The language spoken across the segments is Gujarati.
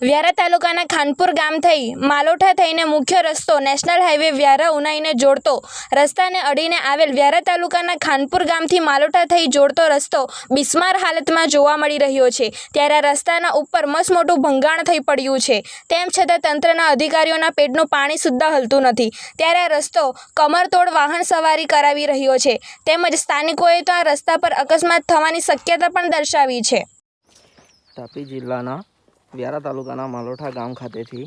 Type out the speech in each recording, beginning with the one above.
વ્યારા તાલુકાના ખાનપુર ગામ થઈ માલોઠા થઈને મુખ્ય રસ્તો નેશનલ હાઈવે વ્યારા ઉનાઈને જોડતો રસ્તાને અડીને આવેલ વ્યારા તાલુકાના ખાનપુર ગામથી માલોઠા થઈ જોડતો રસ્તો બિસ્માર હાલતમાં જોવા મળી રહ્યો છે. ત્યારે આ રસ્તાના ઉપર મસમોટું ભંગાણ થઈ પડ્યું છે. તેમ છતાં તંત્રના અધિકારીઓના પેટનું પાણી સુદ્ધા હલતું નથી. ત્યારે આ રસ્તો કમરતોડ વાહન સવારી કરાવી રહ્યો છે. તેમજ સ્થાનિકોએ તો આ રસ્તા પર અકસ્માત થવાની શક્યતા પણ દર્શાવી છે. તાપી જિલ્લાના વ્યારા તાલુકાના માલોઠા ગામ ખાતેથી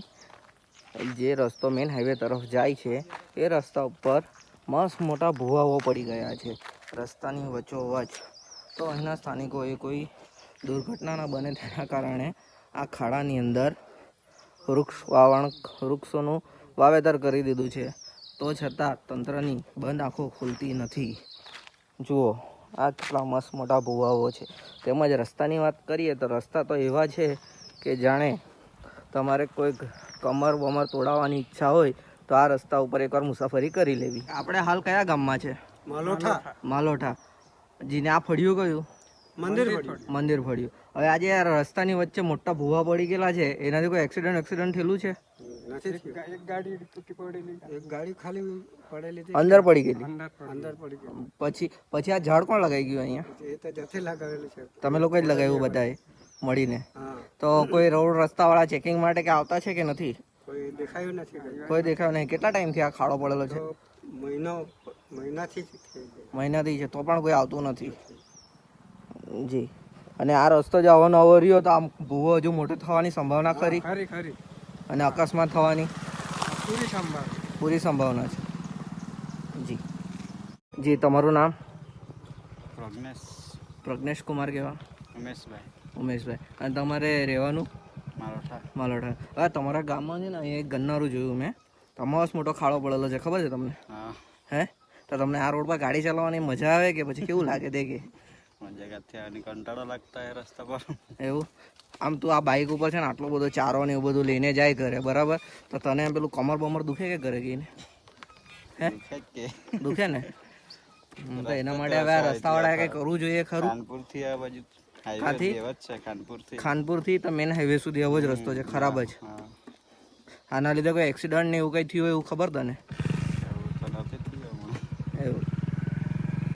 જે રસ્તો મેઇન હાઈવે તરફ જાય છે, એ રસ્તા ઉપર મસ્ત મોટા ભૂવાઓ પડી ગયા છે. રસ્તાની વચ્ચોવચ તો અહીંના સ્થાનિકોએ કોઈ દુર્ઘટના ન બને તેના કારણે આ ખાડાની અંદર વૃક્ષ વાવણ, વૃક્ષોનું વાવેતર કરી દીધું છે. તો છતાં તંત્રની બંધ આંખો ખુલતી નથી. જુઓ, આ કેટલા મસ્ત મોટા ભૂવાઓ છે. તેમજ રસ્તાની વાત કરીએ તો રસ્તા તો એવા છે કે જાણે તમારે કોઈક કમર બમર તોડાવવાની ઈચ્છા હોય તો આ રસ્તા ઉપર એકવાર મુસાફરી કરી લેવી. આપણે હાલ કયા ગામમાં છે? માલોઠા. માલોઠા. જીને આ ફળિયું કયું? મંદિર મંદિર ફળિયું. હવે આજે આ રસ્તાની વચ્ચે મોટા ભૂવા પડી ગયેલા છે એનાથી કોઈ એક્સિડન્ટ એક્સિડન્ટ થયેલું છે? નથી થયું. એક ગાડી તૂટી પડેલી. એક ગાડી ખાલી પડેલી હતી. અંદર પડી ગયેલી? અંદર પડી ગઈ પછી પછી આ ઝાડ કોણ લગાઈ ગયું અહીંયા? એ તો જથે લગાવેલું છે. તમે લોકો જ લગાવ્યું બધાએ મળીને? તો કોઈ રોડ રસ્તાવાળા ચેકિંગ માટે કે આવતા છે કે નથી? કોઈ દેખાયું નથી કોઈ દેખાયું નહીં. કેટલા ટાઈમથી આ ખાડો પડેલો છે? મહિનો મહિનાથી છે તો પણ કોઈ આવતું નથી. જી. અને આ રસ્તો જવાનો આવો રહ્યો તો આમ ભૂવો હજુ મોટું થવાની સંભાવના ખરી? ખરી ખરી. અને અકસ્માત થવાની? પૂરી સંભાવના. છે. જી. જી તમારું નામ? પ્રજ્ઞેશ. પ્રજ્ઞેશ કુમાર કેવા ઉમેશભાઈ ઉમેશભાઈ. અને તમારે રહેવાનું? માલોઠા. હવે તમારા ગામમાં છે ને અહીંયા એક ગન્નારું જોયું મેં. તમારો મોટો ખાડો પડેલો છે ખબર છે તમને? હે. તો તમને આ રોડ પર ગાડી ચલાવવાની મજા આવે કે પછી કેવું લાગે તે કે કંટાળો લાગતા રસ્તા પર. એવું? આમ તું આ બાઇક ઉપર છે ને આટલો બધો ચારો ને એવું બધું લઈને જાય ઘરે બરાબર? તો તને પેલું કમર બમર દુખે કે ઘરે ગઈને? હે? દુખે ને? તો એના માટે હવે આ રસ્તાવાળા કંઈ કરવું જોઈએ ખરું? કાનપુરથી આ બાજુ કાંથી? ખાનપુરથી? તો મેન હાઈવે સુધી આવો જ રસ્તો છે ખરાબ જ. આના લીધે કોઈ એક્સિડન્ટ ને એવું કંઈ થયું એવું ખબર તને?